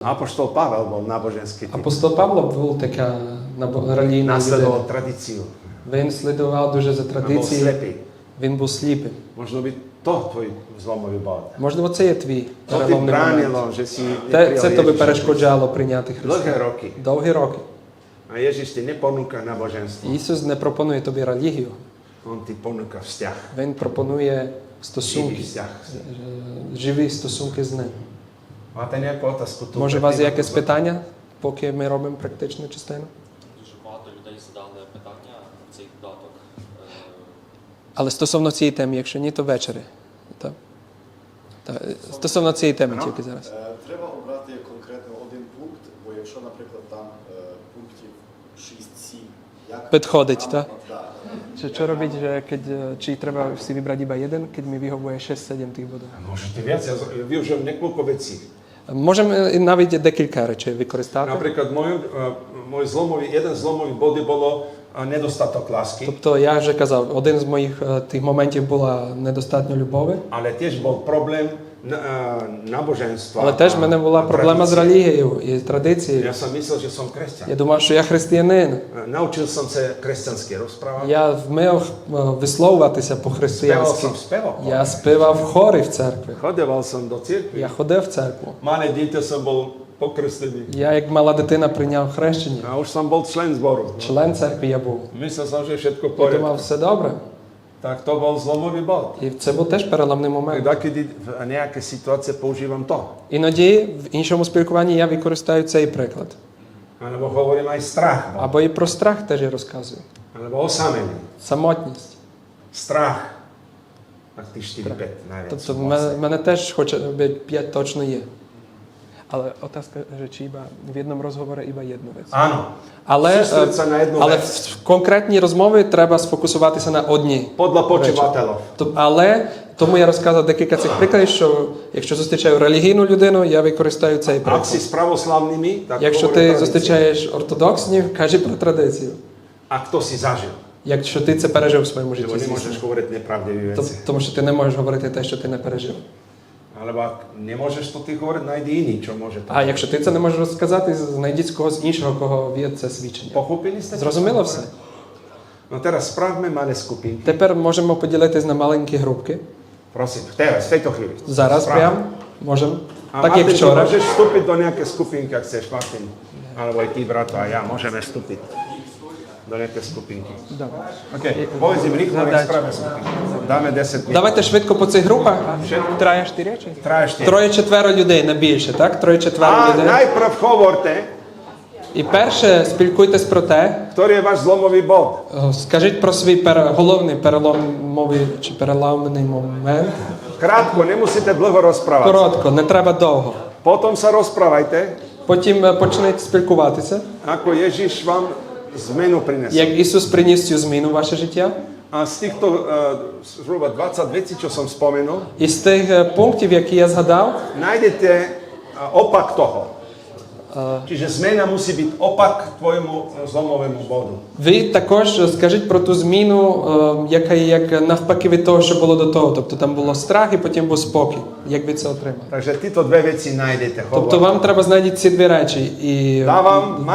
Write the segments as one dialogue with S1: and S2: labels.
S1: Pavel bol náboženský typ.
S2: Апостол Павло був така релігійна людина.
S1: Nasledoval tradíciu.
S2: Він слідував дуже за
S1: A bol
S2: традицією.
S1: slepý.
S2: Він був сліпий.
S1: By to tvoj zlomový bod.
S2: Можливо, це є твій переломний момент.
S1: že si
S2: Те, це тобі перешкоджало прийняти Христа.
S1: roky.
S2: Довгі роки.
S1: A Ježiš ti neponúka náboženstvo.
S2: Ісус не пропонує тобі релігію,
S1: On ti ponúka vzťah.
S2: Він пропонує стосунки, живі стосунки з ним. Може, у вас є якесь питання, поки ми робимо практичну частину?
S3: Дуже багато людей задали питання в цей додаток.
S2: Але стосовно цієї теми, якщо ні, то ввечері. Так? Так. Стосовно цієї теми тільки зараз.
S4: Треба обрати конкретно один пункт, бо якщо, наприклад, там пунктів 6-7, як
S2: Підходить, так? Чи що робити, чи треба всі вибрати jeden, keď mi vyhovuje 6-7 tých bodov?
S1: Môžete viac, ja z- využijem niekoľko vecí.
S2: Можемо е, навіть декілька речей використати.
S1: Наприклад, мою, e, зломові, один jeden боди було недостаток e, nedostatok lásky,
S2: Тобто я вже казав, один з моїх е, тих моментів була недостатньо любові,
S1: Але теж був problém na, e,
S2: але теж в мене була проблема з релігією і традицією.
S1: Ja som myslel, že som kresťan.
S2: Я думав, що я християнин.
S1: E, Naučil som sa kresťanské rozprávať.
S2: Я вмів е, висловуватися по-християнськи.
S1: som spevok.
S2: Я співав в хорі в церкві.
S1: Chodeval som do cirkvi.
S2: Я ходив в церкву.
S1: Malé dieťa som bol pokrstený.
S2: Я, як мала дитина, прийняв хрещення.
S1: A už som bol člen zboru.
S2: Член церкви я був.
S1: Som, že je všetko v
S2: Я думав, все добре.
S1: Tak to bol zlomový bod.
S2: І це був теж переламний момент.
S1: Tak kedy v nejaké situácie používam to.
S2: Іноді в іншому спілкуванні я використаю цей приклад.
S1: Alebo hovorím aj strach.
S2: Або і про страх теж я розказую.
S1: Alebo osamenie.
S2: Самотність.
S1: Strach. Tak tí 4-5 najviac.
S2: Тобто в мене, в мене теж хоче би 5 точно є. Але otázka, že či iba в одному розговорі іба одну вець.
S1: Áno.
S2: Але,
S1: sa na jednu
S2: але
S1: vec.
S2: в конкретній розмові треба сфокусуватися на одній.
S1: Podľa počúvateľov.
S2: Тоб- Але тому я розказав декілька цих прикладів, що якщо зустрічаю релігійну людину, я використаю цей
S1: Ak
S2: приклад.
S1: si s pravoslavnými, tak
S2: Якщо ти зустрічаєш ортодоксів, кажи про традицію.
S1: A kto si zažil.
S2: Якщо ти це пережив в своєму житті, звісно.
S1: nemôžeš hovoriť nepravdivé
S2: Тоб-
S1: veci.
S2: тому що ти не можеш говорити те, що ти не пережив.
S1: Nemôžeš to ty hovoriť, nájdi iný, čo môže to.
S2: А якщо ти це не можеш розказати, знайдіть когось іншого, кого є це свідчення.
S1: Ste? čo
S2: Зрозуміло все?
S1: No teraz spravme malé skupinky.
S2: Тепер можемо поділитись на маленькі групки.
S1: Prosím, teraz, v tejto chvíli.
S2: Зараз
S1: Spravme.
S2: прям можемо.
S1: A
S2: Так як вчора.
S1: môžeš vstúpiť do nejaké skupinky, ak chceš, Martin. Alebo aj ty, brato, a ja môžeme vstúpiť skupinky.
S2: Добре.
S1: OK, povedz im rýchlo, nech
S2: Zadať.
S1: spravia 10 minút.
S2: Давайте швидко по цих групах. Троє чотири чи?
S1: Traja ešte.
S2: Троє-четверо людей на більше, так? Троє-четверо
S1: A
S2: людей.
S1: najprv hovorte,
S2: І перше, спілкуйтесь про те,
S1: je váš zlomový bod.
S2: е, скажіть про свій пере- головний переломовий чи переламний момент.
S1: Krátko, nemusíte dlho rozprávať.
S2: Коротко, не треба довго.
S1: Potom sa rozprávajte,
S2: Потім е, почніть спілкуватися,
S1: ako Ježiš vám zmenu prinesol.
S2: Jak Isus priniesť zmenu vaše žitia?
S1: A z týchto uh, zhruba 20 vecí, čo som spomenul,
S2: I z tých uh, punktov, jaký ja zhadal,
S1: nájdete uh, opak toho. Čiže musí byť opak tvojmu uh, zlomovému bodu.
S2: ви також скажіть про ту зміну, яка є як навпаки від того, що було до того. Тобто там було страх і потім був спокій. Як ви це отримали?
S1: Takže títo dve veci nájdete.
S2: Тобто вам треба знайти ці дві речі. І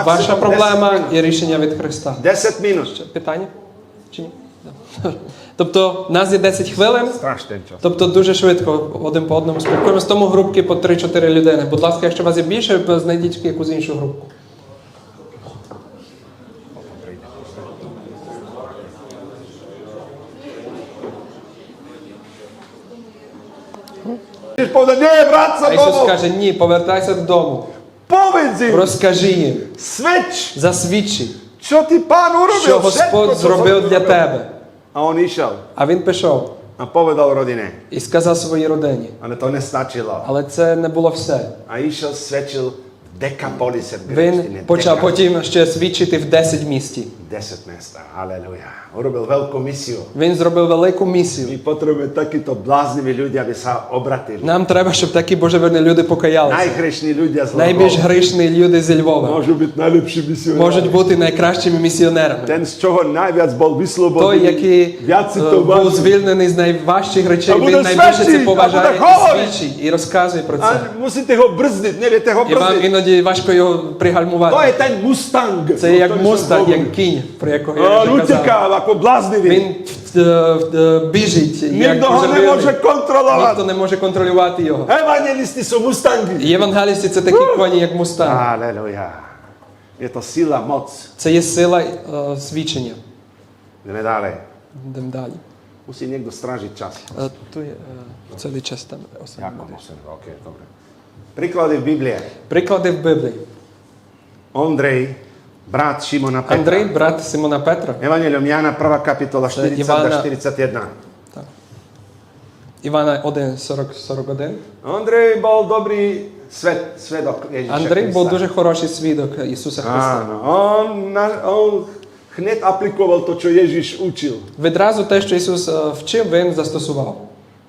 S2: ваша проблема і рішення від Христа.
S1: 10 minút.
S2: Ще питання? Чи ні? Тобто, в нас є 10 хвилин.
S1: Ten čas.
S2: Тобто дуже швидко один по одному спілкуємося. Тому групки по 3-4 людини. Будь ласка, якщо у вас є більше, знайдіть якусь іншу
S1: sa
S2: А Ісус каже, ні, повертайся додому.
S1: Im,
S2: Розкажи їм,
S1: svedč,
S2: засвідчи,
S1: čo ти pán urobil.
S2: що Господь зробив для тебе.
S1: A on ішов.
S2: А він пішов
S1: a povedal rodine.
S2: і сказав своїй родині.
S1: Ale to nestačilo.
S2: Але це не було все.
S1: A ішов свідчив Декаполісер.
S2: Він почав потім ще свідчити в 10 місті.
S1: 10 места. Алелуя. Уробив велику місію.
S2: Він зробив велику місію.
S1: І Ми потребujeme takíto bláznivі люди, aby sa obratili.
S2: Нам треба, щоб такі божеверні люди покаялися.
S1: Najhrešní ľudia z
S2: Найбільш грішні люди зі Львова
S1: môžu byť najlepší misionári.
S2: можуть бути найкращими місіонерами.
S1: Ten, z čoho najviac bol
S2: Той, який е, був звільнений з найважчих речей, він найбільше це поважає і свідчить, і розказує про це.
S1: A musíte ho brzdiť, neviete ho
S2: І вам іноді важко його пригальмувати.
S1: je ten Mustang.
S2: Це як мустанг, як кінь, про якого я вже казав.
S1: Uteká.
S2: Він біжить, як
S1: Nikto ho
S2: божевільний.
S1: nemôže.
S2: Ніхто не може контролювати його.
S1: Evangelisti sú Mustangy.
S2: Євангелісті це такі коні, як мустанг.
S1: Aleluja. Je to sila, moc.
S2: Це є сила е, свідчення.
S1: Ideme ďalej.
S2: Йдемо далі.
S1: Musí niekto strážiť čas.
S2: Е, То є е, цілий час там.
S1: Jakob 8, ok, dobre. Príklady v
S2: Приклади в Біблії.
S1: Ondrej, brat Šimona Petra.
S2: Андрій, брат Симона Петра.
S1: Evangelium Jana, 1. kapitola, 40
S2: Ivana-
S1: až 41.
S2: Так. Івана 1, 40, 41.
S1: Ondrej bol dobrý svet, svedok Ježiša
S2: Андрій був дуже хороший свідок Ісуса Христа.
S1: Áno, on, na, on hneď aplikoval to, čo Ježiš.
S2: Відразу те, що Ісус е, вчив, він застосував.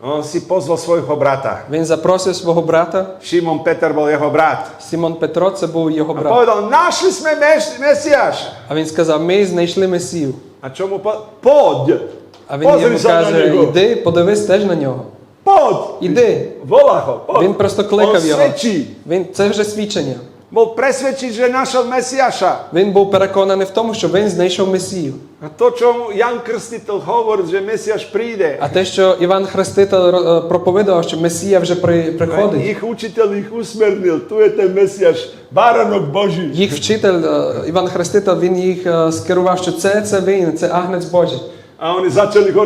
S1: On si pozval svojho brata.
S2: Він запросив свого брата.
S1: Šimon Peter bol jeho brat.
S2: Сімон Петро це був його
S1: A
S2: брат.
S1: našli sme mes, Mesiáša.
S2: А він сказав: ми знайшли Месію.
S1: A čo mu po... Poď.
S2: А він йому каже: іди, подивись теж на нього.
S1: Poď.
S2: Іди.
S1: Volá ho. Poď.
S2: Він просто кликав його. Він це вже свідчення.
S1: Bol presvedčiť, že našiel Mesiáša.
S2: Він був переконаний в тому, що він знайшов Месію.
S1: A to, čo mu Jan Krstiteľ hovorí, že Mesiáš príde.
S2: А те, що Іван Хреститель е, проповідав, що Месія вже при, приходить,
S1: ich učiteľ ich usmernil. Tu je ten Mesiáš, Báranok Boží.
S2: їх вчитель е, Іван Хреститель, він їх е, скерував, що це, це він, це агнець Божий.
S1: A oni začali ho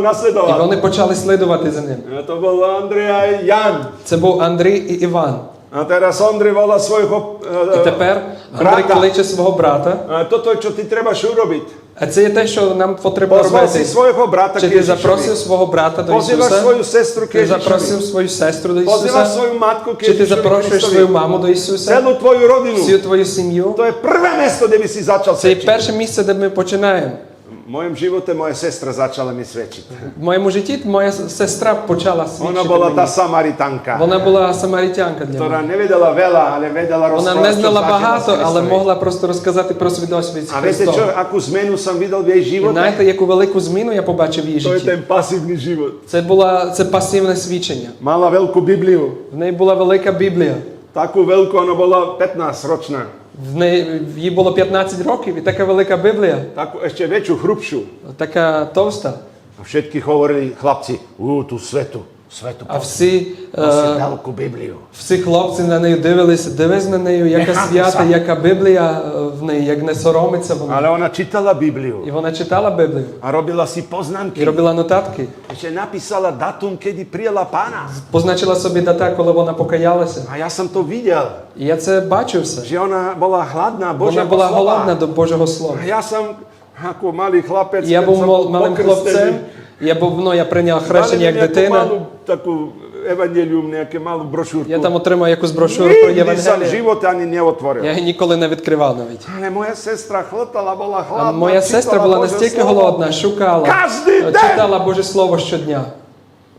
S2: І вони почали слідувати за ним.
S1: To bol Andrej a Jan.
S2: Це був Андрій і Іван.
S1: A teraz Ondrej volá svojho
S2: І тепер Андрій
S1: брата.
S2: кличе свого брата.
S1: A toto je, čo ty trebaš urobiť.
S2: А це є те, що нам потрібно зробити.
S1: svojho brata
S2: Чи ти запросив свого брата до Ісуса?
S1: svoju sestru k
S2: Ти запросив свою сестру до Ісуса?
S1: svoju matku k
S2: Чи ти запрошуєш свою маму до Ісуса?
S1: Celú tvoju rodinu.
S2: Всю твою сім'ю?
S1: To je prvé mesto, kde by si začal
S2: Це є перше місце, де ми починаємо.
S1: V mojom živote moja sestra začala mi svedčiť.
S2: В моєму житті моя сестра почала свідчити
S1: bola tá
S2: мені.
S1: Samaritanka,
S2: Вона була самаритянка для мене.
S1: nevedela veľa, ale vedela
S2: Вона не знала багато, але могла просто розказати про свій досвід з
S1: A viete čo,
S2: Христом.
S1: akú zmenu som videl v jej
S2: знаєте, яку велику зміну я побачив в її житті?
S1: ten pasívny život.
S2: Це була це пасивне свідчення.
S1: Mala veľkú Bibliu.
S2: В неї була велика Біблія.
S1: Takú veľkú, ona bola 15 ročná.
S2: В неї їй було 15 років, і така велика Біблія,
S1: Takú ešte väčšiu, hrubšiu.
S2: така товста.
S1: Všetky hovorili chlapci, ú, tú svetu, svetu.
S2: А всі, е, всі хлопці на неї дивилися, дивись на неї, яка свята, яка Біблія е, в неї, як не соромиться вона.
S1: Ale ona čítala Bibliu
S2: І вона читала Біблію
S1: a robila si
S2: і робила нотатки.
S1: Ešte napísala datum, kedy prijela pána.
S2: Позначила собі дата, коли вона покаялася.
S1: A ja som to videl,
S2: І я це бачив все.
S1: že ona bola hladná
S2: Вона була голодна до Божого Слова.
S1: Ja som ako malý chlapec,
S2: І Я був малим хлопцем, я був, ну, я прийняв хрещення як дитина.
S1: malú таку евангеліум, яке мало брошурку.
S2: Я там отримав якусь брошуру про
S1: Євангелію. v
S2: Євангеліє.
S1: živote ani neotvoril.
S2: Я її ніколи не відкривав навіть.
S1: Але моя сестра хлопала, була голодна.
S2: А моя сестра була
S1: Боже
S2: настільки
S1: слово.
S2: голодна, шукала,
S1: Кожний день!
S2: читала Боже Слово щодня.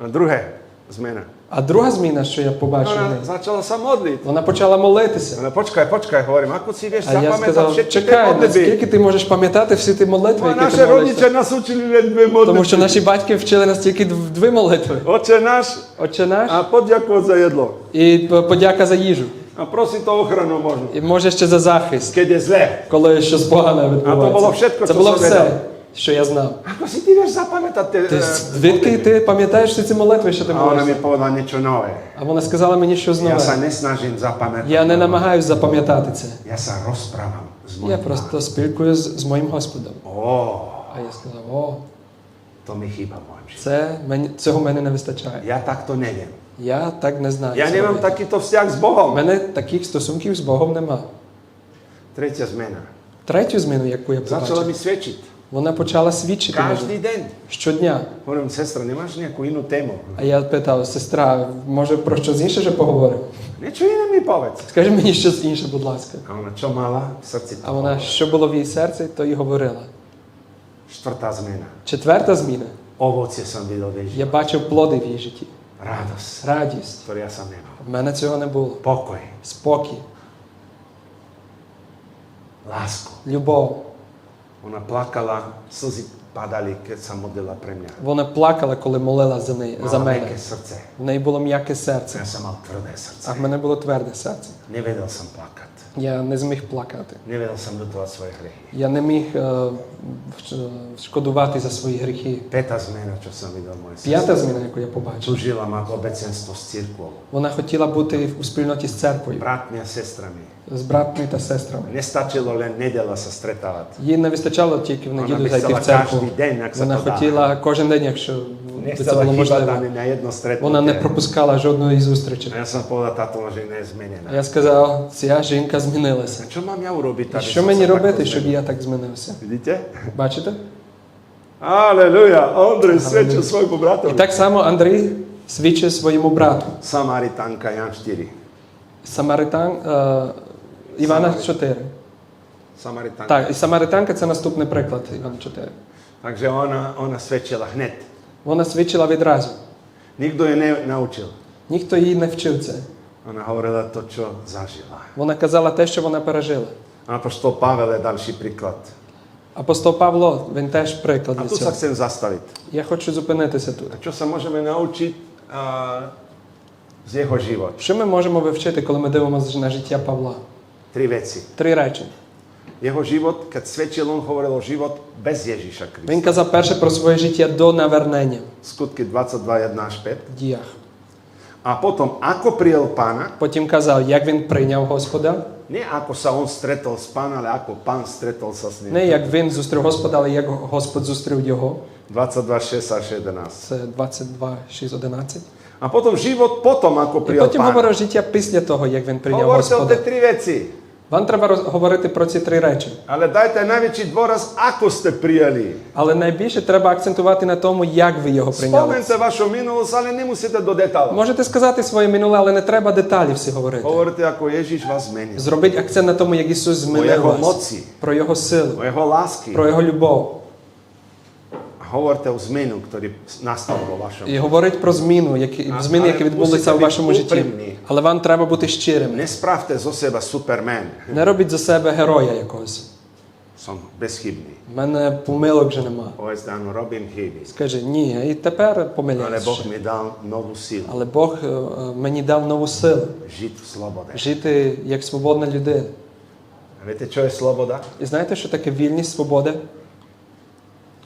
S1: Друге з zmena.
S2: А друга зміна, що я побачив, в
S1: Ona
S2: неї,
S1: začala sa modliť.
S2: вона почала молитися.
S1: Ale počkaj, počkaj, hovorím, ako si vieš
S2: А я
S1: zapamätať
S2: сказав,
S1: všetky tie
S2: чекай,
S1: modlitby?
S2: наскільки ти можеш пам'ятати всі ті молитви,
S1: A
S2: які
S1: naše
S2: ти
S1: rodiče nás učili len dve
S2: Тому що наші батьки вчили нас тільки дв- дві молитви.
S1: Oče náš
S2: Отче наш
S1: a podďakovať za jedlo.
S2: і п- подяка за їжу.
S1: A prosiť to ochranu možno.
S2: І може ще за захист,
S1: Keď je
S2: коли щось погане відбувається.
S1: було všetko,
S2: Це
S1: що
S2: було все. Що я знав.
S1: Ako si ty vieš zapamätať tie
S2: Ти
S1: eh,
S2: звідки ти пам'ятаєш всі ці молитви, що ти
S1: A ona mi
S2: молишся?
S1: povedala niečo nové.
S2: А вона сказала мені щось
S1: Ja sa
S2: нове.
S1: nesnažím zapamätať.
S2: Я не намагаюсь запам'ятати це.
S1: Ja sa rozprávam s
S2: Я просто спілкуюсь з, з моїм Господом.
S1: Ó,
S2: А я сказав: о,
S1: to mi chýba v
S2: це мені цього мене не вистачає.
S1: Ja takto neviem.
S2: Я так не знаю.
S1: Ja
S2: це
S1: nemám
S2: робити.
S1: takýto vzťah s
S2: У
S1: Bohom.
S2: мене таких стосунків з Богом нема.
S1: Tretia zmena.
S2: Третю зміну, яку я
S1: Začala
S2: побачив,
S1: mi svedčiť.
S2: Вона почала свідчити мені
S1: deň.
S2: щодня.
S1: Hovorím, sestra, nemáš nejakú inú tému?
S2: А я питав, сестра, може про щось інше вже поговоримо?
S1: Niečo iné mi povedz.
S2: Скажи мені щось інше, будь ласка.
S1: A ona čo mala v srdci?
S2: А вона, що було в її серці, то і говорила.
S1: Štvrtá zmena.
S2: Четверта зміна.
S1: Som videl v
S2: Я бачив плоди в її житті.
S1: Radosť,
S2: Радість.
S1: ktorú ja som nemal.
S2: В мене цього не було.
S1: Pokoj,
S2: Спокій,
S1: lásku.
S2: любов.
S1: Ona plakala, slzy padali, keď sa modlila pre mňa.
S2: Вона плакала, коли молила за неї за мене.
S1: meké srdce.
S2: В неї було м'яке серце,
S1: Ja som mal tvrdé
S2: а в мене було тверде серце.
S1: Nevedel som plakať.
S2: Я не зміг плакати. Я не міг е, шкодувати за свої гріхи.
S1: Zmena, čo som videl moje
S2: П'ята зміна, яку я побачив,
S1: Túžila mať obecenstvo s církvou,
S2: вона хотіла бути у спільноті з церквою,
S1: a sestrami.
S2: з братами та сестрами.
S1: Nestačilo len nedela sa stretávať.
S2: Їй не вистачало тільки в неділю зайти в церкву. Вона хотіла кожен день, якщо було
S1: chýbať
S2: можливо.
S1: ani na jedno stretnutie.
S2: Вона не пропускала жодної зустрічі.
S1: A ja som povedal, táto žena je zmenená.
S2: Я сказав, ця жінка змінилася.
S1: A čo mám ja urobiť? Aby
S2: що
S1: som
S2: мені
S1: sa
S2: робити,
S1: takto
S2: щоб
S1: zmenil?
S2: я так змінився?
S1: Vidíte?
S2: Бачите?
S1: Aleluja, Ondrej svedčil svojmu
S2: І
S1: bratovi.
S2: так само Андрій свідчив своєму брату.
S1: Samaritánka Jan 4.
S2: Самаритан е, Івана 4.
S1: Samaritánka.
S2: Так, і Самаританка це наступний приклад Івана 4.
S1: Takže ona, ona svedčila hneď.
S2: Вона свідчила відразу.
S1: Nikto je nenaučil.
S2: Ніхто її не вчив це.
S1: Ona hovorila to, čo zažila.
S2: Вона казала те, що вона пережила.
S1: Apoštol Pavel je ďalší príklad.
S2: Апостол Павло, він теж приклад для цього.
S1: chcem zastaviť.
S2: Я хочу зупинитися тут.
S1: A čo sa môžeme naučiť a, z jeho života?
S2: Що ми можемо вивчити, коли ми дивимося на життя Павла?
S1: Tri veci.
S2: Три речі.
S1: Jeho život, keď svedčil, on hovoril o život bez Ježíša Krista.
S2: Він казав перше про своє життя до навернення
S1: Skutky 22, 1 až 5.
S2: в діях.
S1: A potom, ako prijel pána,
S2: Потім казав, як він прийняв Господа.
S1: nie ako sa on stretol s pánom, ale ako pán stretol sa s ním.
S2: Не як він зустрів Господа, але як Господь зустрів його.
S1: 22, 6 až 11.
S2: Це 22, 6, 11.
S1: A potom život potom, ako
S2: І
S1: prijel
S2: потім
S1: pána.
S2: говорив життя після того, як він прийняв
S1: Hovorte o
S2: Господа.
S1: tie tri veci.
S2: Вам треба говорити про ці три речі.
S1: Але дайте навіть двораз, ако сте прияли.
S2: Але найбільше треба акцентувати на тому, як ви його прийняли.
S1: Spomente vašu але не мусите до деталей.
S2: Можете сказати своє минуле, але не треба деталі всі говорити.
S1: Hovorte, ako Єжіш вас змінив.
S2: Зробіть акцент на тому, як Ісус змінив вас,
S1: moci,
S2: про Його силу,
S1: Про його ласки.
S2: про Його любов.
S1: Hovorte o zmenu, ktorý nastal vo vašom.
S2: І говорить про зміну, які,
S1: А-
S2: зміни, які відбулися в
S1: бути
S2: вашому житті. Але вам треба бути щирими.
S1: Nespravte zo seba superman.
S2: Не робіть за себе героя якогось.
S1: Som bezchybný.
S2: У мене помилок вже нема.
S1: Povedz áno, robím chyby.
S2: Скажи, ні, і тепер помиляюсь.
S1: Boh
S2: ще.
S1: mi dal novú silu.
S2: Але Бог е, е, мені дав нову силу
S1: Žiť v slobode.
S2: жити як свободна людина.
S1: A viete, čo je sloboda?
S2: І знаєте, що таке вільність, свобода?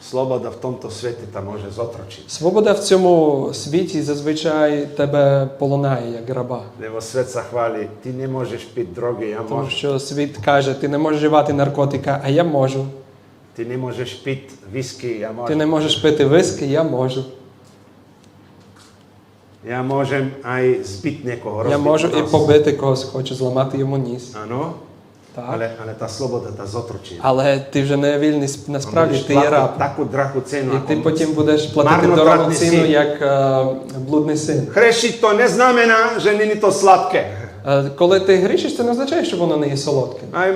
S1: Sloboda v tomto svete tam môže zotročiť.
S2: Свобода в цьому світі зазвичай тебе полонає як раба.
S1: Lebo svet sa chváli, ty nemôžeš piť drogy, ja
S2: Тому що світ каже, ти не можеш вживати наркотика, а я можу.
S1: Ty nemôžeš piť whisky, ja
S2: Ти не можеш пити виски, я можу.
S1: Ja môžem aj zbiť niekoho,
S2: Я можу і побити когось, хочу зламати йому ніс.
S1: Áno,
S2: Так.
S1: ale, ale tá sloboda tá zotročí.
S2: Але ти вже не вільний, насправді ти є раб.
S1: Таку драху ціну.
S2: І ти потім будеш платити дорогу ціну
S1: син.
S2: як блудний син.
S1: Хрещить to neznamená, že není to sladké.
S2: Е, коли ти грішиш, це не означає, що воно не є солодке.
S1: Aj,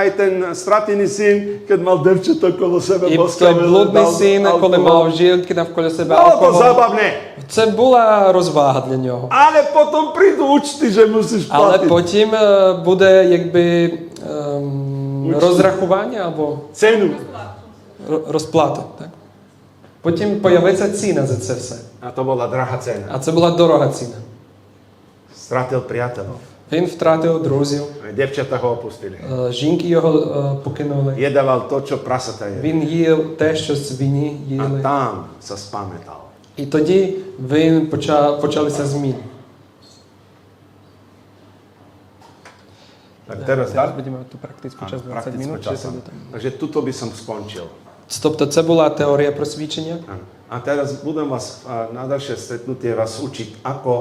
S1: aj ten stratený syn, keď mal devčato kolo sebe,
S2: І той блудний син, коли мав жінки навколо себе алкоголь,
S1: zábavné.
S2: це була розвага для нього.
S1: Ale potom prídu účty, že musíš
S2: Але потім буде якби ем, розрахування або
S1: Cenu.
S2: ро- розплата. Так? Потім появиться ціна за це все.
S1: A to bola drahá cena.
S2: А це була дорога ціна.
S1: Stratil priateľov.
S2: Він втратив друзів,
S1: devčata ho opustili.
S2: е, жінки його е, покинули.
S1: Jedával to, čo prasata je.
S2: Він їв те, що свині
S1: A
S2: їли.
S1: tam sa spamätal.
S2: І тоді він почав, почалися зміни.
S1: Tak teraz
S2: Зараз
S1: dá?
S2: будемо ту практичку час 20
S1: minút,
S2: минут. чи
S1: časом.
S2: це там.
S1: Takže tuto by som skončil.
S2: Тобто це була теорія просвідчення.
S1: A teraz budem vás a na ďalšie stretnutie vás učiť, ako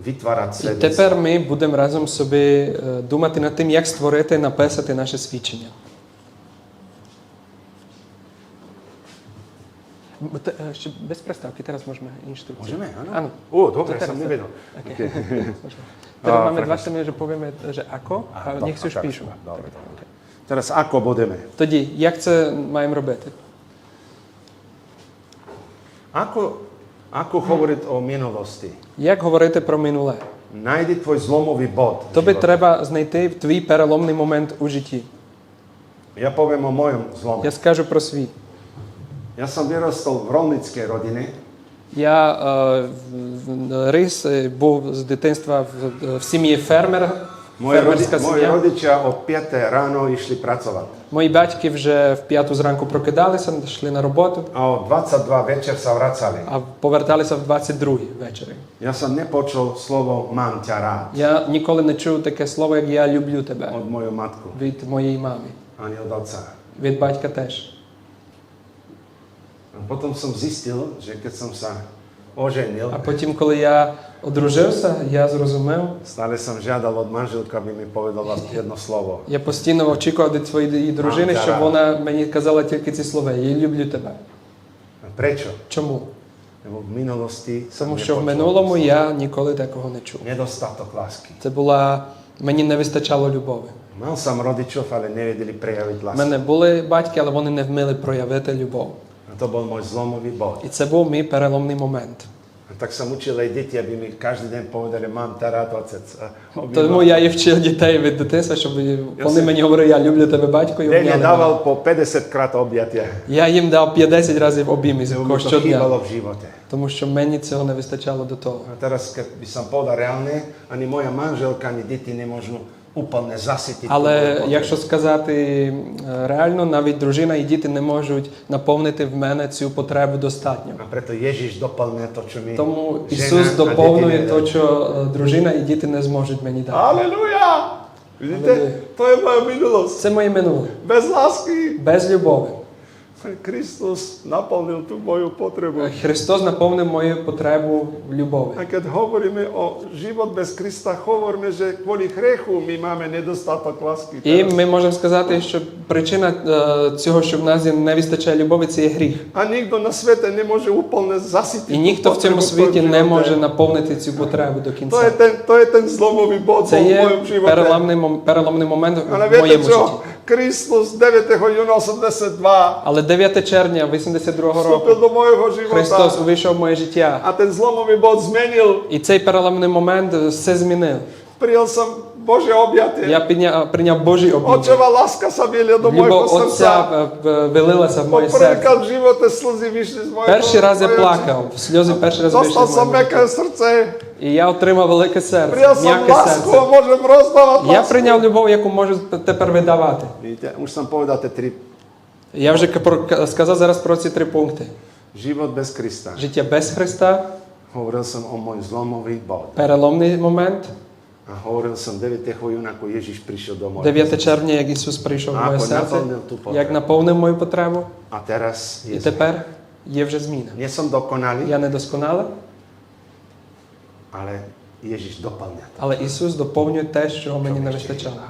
S1: vytvárať
S2: І тепер ми будемо разом собі думати над тим, як створити, написати наше свідчення. Бо те- е, Ще без приставки, teraz можemy instrukcję.
S1: Możemy, áno?
S2: Áno.
S1: Ó, dobre,
S2: To teraz,
S1: som
S2: tak.
S1: nevedel.
S2: Okay. Teraz
S1: A,
S2: máme dva
S1: prepač.
S2: stromy, že povieme, že ako,
S1: Aha,
S2: a
S1: to-
S2: nech si už
S1: tak,
S2: píšu. Tak, tak, okay.
S1: Teraz ako budeme?
S2: Тоді, як це маємо робити?
S1: Ako, ako hovoriť o minulosti?
S2: Як говорити про минуле?
S1: Найди tvoj zlomový bod.
S2: Тобі
S1: živote.
S2: треба знайти твій переломний момент у житті.
S1: Ja poviem o mojom zlome.
S2: Я скажу про свій.
S1: Ja som vyrastol v rolnickej rodine.
S2: Я е, рис був з дитинства в, в сім'ї фермера.
S1: Moje, rodi,
S2: Фермерська
S1: moji
S2: сім'я.
S1: rodičia o 5 ráno išli pracovať.
S2: Мої батьки вже в п'яту зранку прокидалися, йшли на роботу,
S1: A o 22 večer sa vracali.
S2: а поверталися в 22 ввечері.
S1: Ja som nepočul slovo mám ťa rád
S2: Я ніколи не чув таке слово, як я люблю тебе
S1: od moju matku,
S2: від моєї мами,
S1: ani od otca.
S2: від батька теж.
S1: A potom som zistil, že keď som sa oženil,
S2: А потім, коли я одружився, я зрозумів,
S1: stále som žiadal od manželky, aby mi povedala jedno slovo.
S2: я постійно очікував від своєї дружини,
S1: Мам,
S2: щоб вона мені казала тільки ці слова: Я люблю тебе.
S1: A prečo?
S2: Чому?
S1: Lebo v minulosti som
S2: Тому що в минулому я ніколи такого не чув.
S1: Nedostatok lásky.
S2: Це була мені не вистачало любові.
S1: Mal som rodičov, ale nevedeli prejaviť
S2: У
S1: lásku.
S2: мене були батьки, але вони не вміли проявити любов.
S1: To bol môj zlomový bod.
S2: Це був мій переломний момент.
S1: A tak som učil aj deti, aby mi každý deň povedali, mám ťa rád, otec.
S2: Тому я і вчив дітей від дитинства, щоб вони мені говорили, я люблю тебе, батько, і обняли.
S1: dával po 50 krát objatia.
S2: Я їм дав 50 разів обійми
S1: to
S2: щодня, тому що мені цього не вистачало до того.
S1: A teraz, keď by som povedal reálne, ani moja manželka, ani deti nemôžu úplne засити.
S2: Але якщо сказати е, реально, навіть дружина і діти не можуть наповнити в мене цю потребу достатньо. Тому Ісус доповнює те, що е, дружина і діти не зможуть мені дати.
S1: Алілуя!
S2: Це моє минуле.
S1: Без ласки.
S2: Без любові.
S1: Kristus naplnil tú moju potrebu.
S2: Христос наповнив мою потребу в любові.
S1: A keď hovoríme o život bez Krista, hovoríme, že kvôli hriechu my máme nedostatok lásky.
S2: І ми можемо сказати, що причина е, цього, що в нас є- не вистачає любові, це є гріх.
S1: A nikto na svete nemôže úplne zasytiť
S2: І
S1: tú
S2: ніхто в цьому світі не може наповнити цю потребу до кінця.
S1: ten, to je ten zlomový bod
S2: Це
S1: vo
S2: є переламний, переломний момент в моєму житті.
S1: Kristus 9. júna 82
S2: Але 9 червня 82-го
S1: vstúpil
S2: року
S1: do моєго života
S2: Христос увійшов в моє життя.
S1: a ten zlomový bod zmenil.
S2: І цей переломний момент все змінив.
S1: Prijal som Bože objatie.
S2: Я підняв, прийняв
S1: vielia do mojho
S2: Любов Отця
S1: srdca.
S2: е, е, вилилася в моє серце.
S1: V živote slzy vyšli z mojho
S2: Перший раз я плакав, сльози перший раз вийшли з моєї
S1: meké.
S2: І я отримав велике серце, м'яке серце.
S1: rozdávať
S2: Я прийняв любов, яку можу тепер видавати.
S1: Už som povedal tie.
S2: Я вже сказав зараз про ці три пункти:
S1: Život bez Krista.
S2: життя без Христа,
S1: Hovoril som o môj zlomový bod.
S2: переломний момент,
S1: A hovoril som 9. júna, ako Ježiš prišiel do mojho
S2: 9 червня, як Ісус прийшов в
S1: А,
S2: моє
S1: бо
S2: серце,
S1: наповнив ту потребу.
S2: як наповнив мою потребу,
S1: A teraz
S2: і
S1: je
S2: тепер є вже зміна.
S1: Nie som dokonalý,
S2: Я не досконала,
S1: ale Ježiš doplňa to.
S2: але Ісус доповнює те, що мені не
S1: Čo mi ešte
S2: вистачало.
S1: chýba.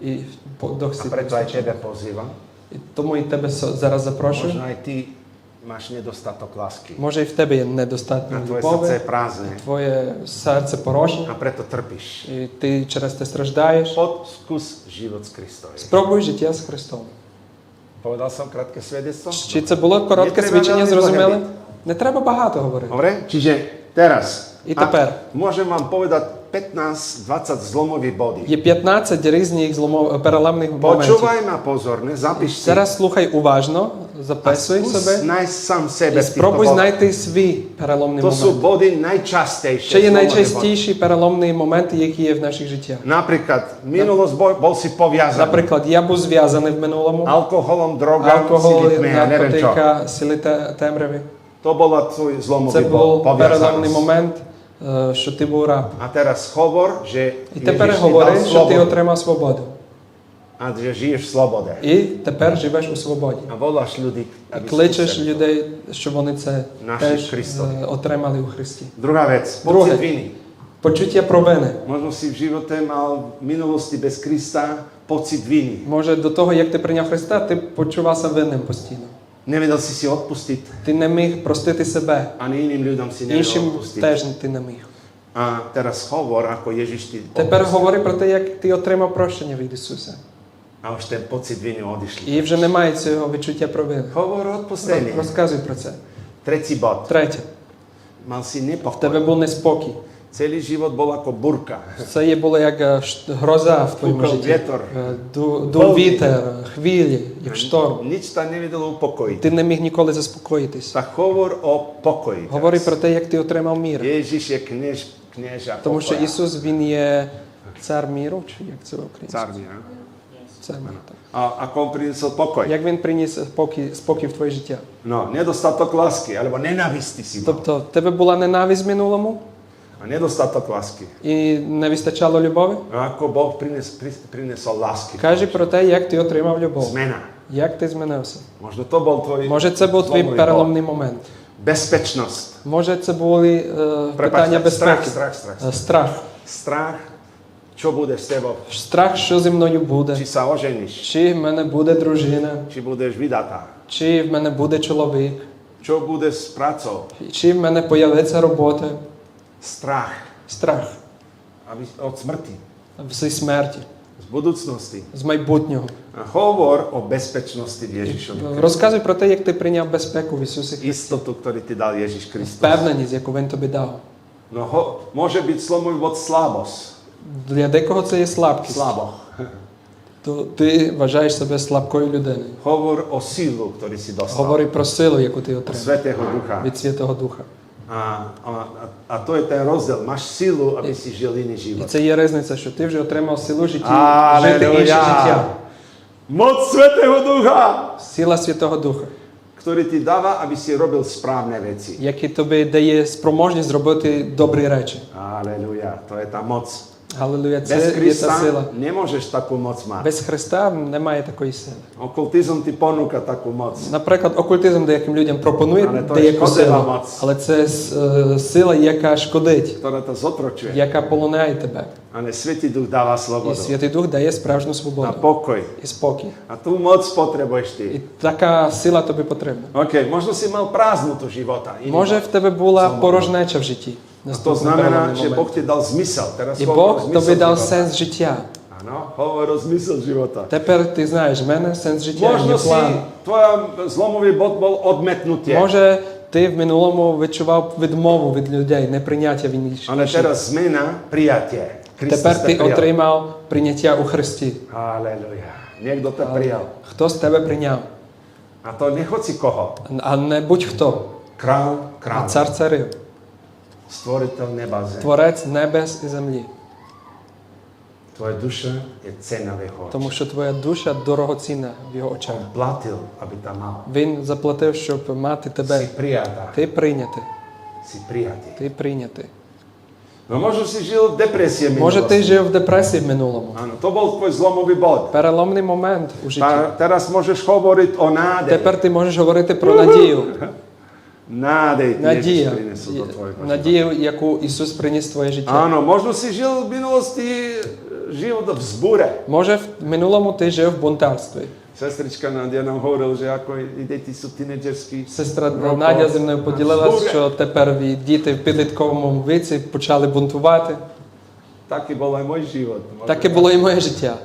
S2: І по-
S1: A
S2: досі не
S1: preto aj tebe
S2: вистачало.
S1: pozývam.
S2: І тому і тебе со- зараз запрошую.
S1: Možno aj ty máš nedostatok lásky.
S2: Може, і в тебе є недостатньо
S1: A tvoje
S2: любові,
S1: srdce je prázdne.
S2: твоє серце порожнє,
S1: A preto trpíš.
S2: і ти через те страждаєш.
S1: Podskús život s Kristovým.
S2: Спробуй життя з Христом.
S1: Povedal som krátke svedectvo?
S2: Чи це було коротке свідчення, зрозуміли? Не треба багато говорити.
S1: Dobre? Čiže teraz.
S2: I тепер.
S1: Môžem vám povedať 15-20 zlomových bodí.
S2: Є 15 різних зломов... переламних моментів.
S1: Počúvaj ma pozorne, zapíš si.
S2: Зараз слухай уважно, записуй себе
S1: sám sebe
S2: і спробуй знайти свій переломний момент.
S1: body najčastejšie.
S2: Що є
S1: body.
S2: найчастіші переломні моменти, які є в наших життях?
S1: Minulosť bol, bol si poviazaný.
S2: Наприклад, я був зв'язаний в минулому.
S1: Alkoholom, drogám,
S2: Алкоголь, наркотика, сили темряви.
S1: To bola tvoj
S2: Це був переломний момент, що ти був раб.
S1: A teraz hovor, že
S2: І тепер говори, що ти отримав свободу.
S1: A že žiješ v.
S2: І тепер живеш у свободі.
S1: A voláš ľudí,
S2: І кличеш людей, щоб вони це теж е, отримали у Христі.
S1: Vec,
S2: Druhé.
S1: pocit.
S2: Почуття провини.
S1: Možno si v živote mal v minulosti bez Krista pocit.
S2: Може, до того, як ти прийняв Христа, ти почувався винним постійно.
S1: Nevedel si si odpustiť,
S2: Ти не міг простити себе.
S1: ani iným ľuďom si nevedel
S2: Іншим
S1: odpustiť.
S2: теж ти не міг.
S1: A teraz hovor, ako Ježiš ti
S2: Тепер
S1: odpustil.
S2: говори про те, як ти отримав прощення від Ісуса.
S1: A už ten pocit viny odišli.
S2: І вже немає цього відчуття провини.
S1: Hovor o odpustení.
S2: Розказуй про це.
S1: Tretí bod.
S2: Третє,
S1: Mal si
S2: в тебе
S1: nepokoj.
S2: був неспокій.
S1: Celý život bol ako burka.
S2: Це є було як е, гроза в твоєму
S1: Фукав
S2: житті.
S1: вітер.
S2: Е, ду- Дув вітер, хвилі, як шторм.
S1: Nič ta nevedelo upokojiť.
S2: Ти не міг ніколи заспокоїтись.
S1: Tak hovor o pokoji.
S2: Говори про те, як ти отримав мір.
S1: Ježiš je kniež, knieža
S2: Тому що
S1: pokoja.
S2: Ісус Він є цар міру, чи як це українською?
S1: Car miera.
S2: Цар міру. так.
S1: A ako on priniesol pokoj?
S2: Як він приніс спокій, спокій в твоє життя?
S1: No, nedostatok lásky, alebo nenavisti si mal.
S2: Тобто, в тебе була ненависть в минулому
S1: A nedostatok lásky.
S2: і не вистачало любові?
S1: Boh prines, pri, prinesol lásky.
S2: Кажи про те, як ти отримав любов,
S1: Zmena.
S2: як ти змінився.
S1: Možno to bol tvoj
S2: Може, це був твій переломний момент.
S1: Bezpečnosť.
S2: Може, це були е, питання безпеки.
S1: strach, strach.
S2: Е, Страх.
S1: Strach, čo bude s tebou.
S2: Страх, що зі мною буде.
S1: Či sa oženíš,
S2: Чи в мене буде дружина,
S1: či budeš vydatá.
S2: чи в мене буде чоловік,
S1: Čo bude s pracou.
S2: чи в мене появиться робота.
S1: Strach
S2: Страх
S1: aby, od smrti,
S2: зі смерті,
S1: z budúcnosti.
S2: з майбутнього.
S1: Hovor o bezpečnosti v Ježišovi.
S2: Розказуй про те, як ти прийняв безпеку в Ісусі Христі.
S1: Istotu, ktorý ti dal Ježiš Kristus.
S2: Впевненість, яку він тобі дав.
S1: Ho, môže byť slomový bod slabosť.
S2: Для декого це є слабкість.
S1: Slabo.
S2: То ти вважаєш себе слабкою людиною.
S1: Hovor o sílu, ktorý si dostal.
S2: Говори про силу, яку ти отримав
S1: Svetého Ducha.
S2: від Святого Духа.
S1: A, a, a to je ten rozdiel. Máš sílu, aby si
S2: І це є різниця, що ти вже отримав силу в жити інше життя.
S1: Moc Svetého Ducha,
S2: Сила Святого Духа,
S1: ktorý ti dáva, aby si robil správne veci.
S2: який тобі дає спроможність зробити добрі речі.
S1: Aleluja, to je tá moc.
S2: Галилуя, це є та
S1: Krista
S2: сила.
S1: nemôžeš takú moc mať.
S2: Без Христа немає такої сили.
S1: Okultizm ti ponúka takú moc.
S2: Наприклад, окультизм деяким людям пропонує
S1: Але то є
S2: деяку
S1: шкодлива
S2: силу,
S1: моц.
S2: але це е, сила, яка шкодить,
S1: ktorá to zotročuje.
S2: яка полоняє тебе.
S1: Ale Svetý Duch dáva
S2: І
S1: slobodu.
S2: Святий Дух дає справжню
S1: Na
S2: свободу
S1: pokoj.
S2: і спокій.
S1: A tú moc potrebuješ
S2: І
S1: ty.
S2: така сила тобі потрібна.
S1: OK, možno si mal prázdnotu života. Iný
S2: Може, в тебе була порожнеча в житті.
S1: To znamená, že. Boh ti dal zmysel. Teraz
S2: Бог
S1: zmysel
S2: тобі дав
S1: života.
S2: сенс життя.
S1: Áno, hovor o zmysel života.
S2: Ти знаєш, в мене сенс життя,
S1: Možno si,
S2: план.
S1: tvoj zlomový bod bol odmetnutie.
S2: Може, ти в минулому відчував відмову від людей, неприйняття від інших.
S1: Teraz zmena, prijatie. Kristus
S2: Тепер ти отримав прийняття у Христі.
S1: Aleluja. Niekto ťa prijal.
S2: Хто з тебе прийняв?
S1: A to не хоci koho.
S2: А не будь-хто,
S1: Král,
S2: а
S1: král.
S2: цар царів,
S1: Stvoriteľ neba a zem.
S2: творець небес і землі.
S1: Tvoja duša je cena v jeho
S2: Тому що твоя душа дорогоцінна в його очах.
S1: On platil, aby tam mal.
S2: Він заплатив, щоб мати
S1: Si
S2: тебе.
S1: prijatá.
S2: Ти прийнятий,
S1: Si prijatý.
S2: ти прийнятий.
S1: No možno si žil v depresii
S2: Може, ти
S1: minulosti.
S2: жив в депресії в минулому.
S1: Áno, to bol tvoj zlomový bod.
S2: Переломний момент у житті.
S1: Ta, teraz môžeš hovoriť o nádej.
S2: Тепер ти можеш говорити про надію.
S1: Ježiš
S2: Надія,
S1: prinesol do tvojho
S2: надію, яку Ісус приніс в твоє життя.
S1: Áno, možno si žil v minulosti, žil v zbure.
S2: Може, в минулому ти жив в бунтарстві.
S1: Sestrička Nadia nám hovoril, že ako i deti sú.
S2: Сестра. Надя зі мною поділилася, що тепер діти в підлітковому віці почали бунтувати.
S1: Taký bol aj môj život. Možno
S2: Так і було і моє життя.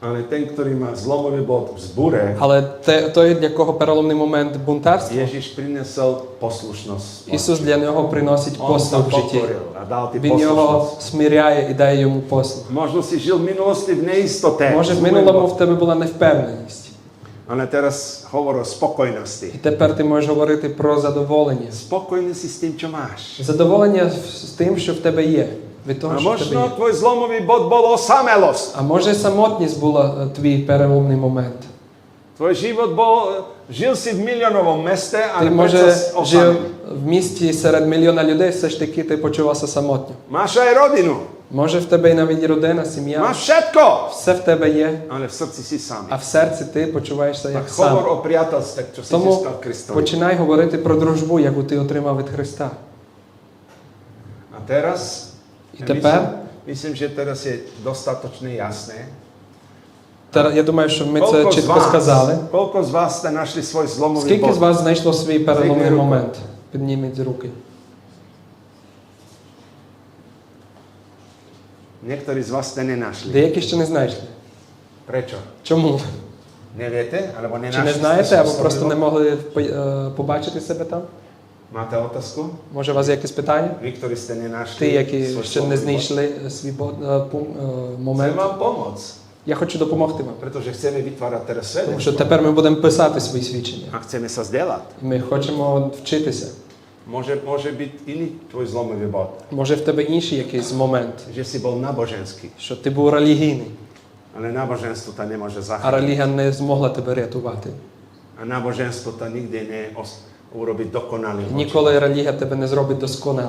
S1: Ale ten, ktorý má zlomový bod v zbure,
S2: Але те, той, для кого переломний момент бунтарства,
S1: Ježiš prinesol poslušnosť.
S2: Ісус для нього приносить
S1: On
S2: послуг в житті.
S1: pokoril a dal ti
S2: Він його
S1: poslušnosť.
S2: смиряє і дає йому послуг.
S1: Možno si žil v minulosti v neistote.
S2: Може, минулому
S1: bod.
S2: в тебе була невпевненість.
S1: Ale teraz hovor o spokojnosti.
S2: І тепер ти можеш говорити про задоволення.
S1: Spokojný si s tým, čo máš.
S2: Задоволення з тим, що в тебе є. Від того, що в тебе
S1: možno
S2: є.
S1: tvoj zlomový bod.
S2: А може самотність була е, твій переломний момент.
S1: Tvoj život bol, žil si v miliónovom meste,
S2: Ти може жив в місті серед мільйона людей, все ж таки ти почувався самотньо.
S1: Máš aj rodinu,
S2: Може в тебе і навіть родина, сім'я,
S1: máš všetko,
S2: все в тебе є,
S1: ale v srdci si sám.
S2: а в серці ти почуваєшся як сам.
S1: o priateľstve, čo si
S2: Тому
S1: získal Kristovi.
S2: починай говорити про дружбу, яку ти отримав від Христа.
S1: A teraz,
S2: I
S1: ja myslím, že teraz je dostatočne jasné,
S2: Тер- Я думаю, що ми це чітко сказали.
S1: Koľko z vás ste našli svoj zlomový
S2: Скільки
S1: bod?
S2: з вас знайшло свій переломний
S1: руку.
S2: момент? Підніміть руки.
S1: Niektorí z vás ste nenašli.
S2: Деякі ще не знайшли.
S1: Prečo?
S2: Чому?
S1: Neviete? Alebo
S2: Чи
S1: nenašli
S2: не
S1: ste
S2: знаєте,
S1: svoj
S2: або
S1: zlomový
S2: просто
S1: bod?
S2: не могли е, побачити себе там?
S1: Máte otázku?
S2: Може, у вас є якісь питання?
S1: Vy, ktorí ste nenašli
S2: Ті, які ще не знайшли е, е, е,
S1: Chcem
S2: момент.
S1: vám pomôcť,
S2: Я хочу допомогти вам.
S1: pretože chceme vytvárať teraz
S2: Тому що тепер ми будемо писати свої свідчення.
S1: chceme sa zdieľať.
S2: І Ми хочемо вчитися.
S1: Môže, môže byť iný tvoj zlomový bod,
S2: Може, в тебе інший якийсь момент,
S1: že si bol náboženský,
S2: що ти був релігійний,
S1: ale náboženstvo ťa nemôže
S2: а
S1: zachrániť.
S2: релігія не змогла тебе рятувати.
S1: A náboženstvo ťa nikdy ne dokonalým. voči
S2: Ніколи релігія тебе не зробить досконалим.